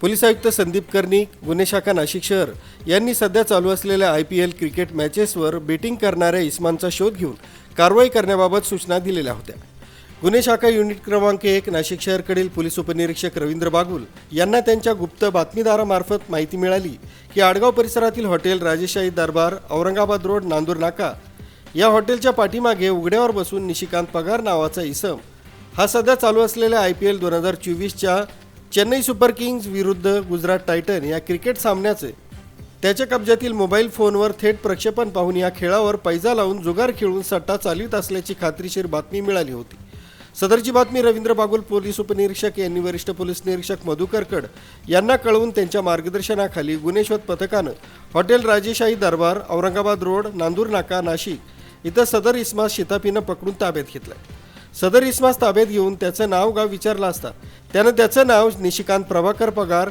Police आयुक्त संदीप कर्णिक गुन्हे शाखा नाशिक शहर यांनी सध्या चालू असलेल्या आय पी एल क्रिकेट मॅचेसवर बेटिंग करणाऱ्या इस्मांचा शोध घेऊन कारवाई करण्याबाबत सूचना दिलेल्या होत्या. गुन्हे शाखा युनिट क्रमांक एक नाशिक शहरकडील पोलीस उपनिरीक्षक रवींद्र बागुल यांना त्यांच्या गुप्त बातमीदारामार्फत माहिती मिळाली की आडगाव परिसरातील हॉटेल राजेशाही दरबार औरंगाबाद रोड नांदूर नाका या हॉटेलच्या पाठीमागे उघड्यावर बसून निशिकांत पगार नावाचा इसम हा सध्या चालू असलेल्या आय पी एल दोन हजार चोवीसच्या चेन्नई सुपर किंग्ज विरुद्ध गुजरात टायटन या क्रिकेट सामन्याचे. त्याच्या कब्जातील मोबाईल फोनवर थेट प्रक्षेपण पाहून या खेळावर पैजा लावून जुगार खेळून सट्टा चालवित असल्याची खात्रीशीर बातमी मिळाली होती. सदरची बातमी रवींद्र बागुल पोलीस उपनिरीक्षक यांनी वरिष्ठ पोलीस निरीक्षक मधुकर कड यांना कळवून त्यांच्या मार्गदर्शनाखाली गुन्हे शोध पथकानं हॉटेल राजेशाही दरबार औरंगाबाद रोड नांदूर नाका नाशिक इथं सदर इस्मा शितापीनं पकडून ताब्यात घेतलाय. सदर इस्मास ताब्यात घेऊन त्याचं नाव गाव विचारलं असता. त्यानं त्याचं नाव निशिकांत प्रभाकर पगार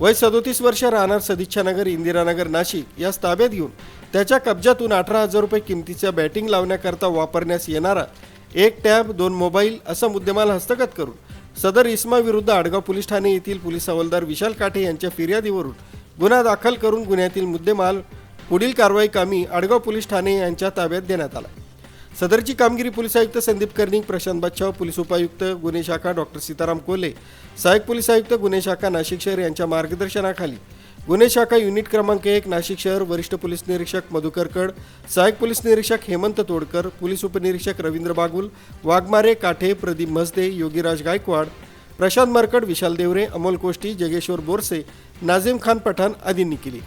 वय सदोतीस वर्ष राहणार सदिच्छानगर इंदिरानगर नाशिक यास ताब्यात घेऊन त्याच्या कब्जातून अठरा हजार रुपये किमतीच्या बॅटिंग लावण्याकरता वापरण्यास येणारा एक टॅब दोन मोबाईल असा मुद्देमाल हस्तगत करून सदर इस्मा विरुद्ध आडगाव पोलीस ठाणे येथील पोलीस हवालदार विशाल काठे यांच्या फिर्यादीवरून गुन्हा दाखल करून गुन्ह्यातील मुद्देमाल पुढील कारवाई कामी आडगाव पोलीस ठाणे यांच्या ताब्यात देण्यात आला. सदरची कामगिरी पोलीस आयुक्त संदीप कर्णिक प्रशांत बादशाह पोलीस उपायुक्त गुन्हे शाखा डॉक्टर सीताराम कोले सहाय्यक पोलीस आयुक्त गुन्हे शाखा नाशिक शहर यांच्या मार्गदर्शनाखाली. गुन्हे शाखा युनिट क्रमांक एक नाशिक शहर वरिष्ठ पोलीस निरीक्षक मधुकर कड सहाय्यक पोलीस निरीक्षक हेमंत तोडकर पोलीस उपनिरीक्षक रवींद्र बागुल वाघमारे काठे प्रदीप मसदे योगीराज गायकवाड प्रशांत मरकड विशाल देवरे अमोल कोष्टी जगेश्वर बोरसे नाझीम खान पठाण आदींनी केली.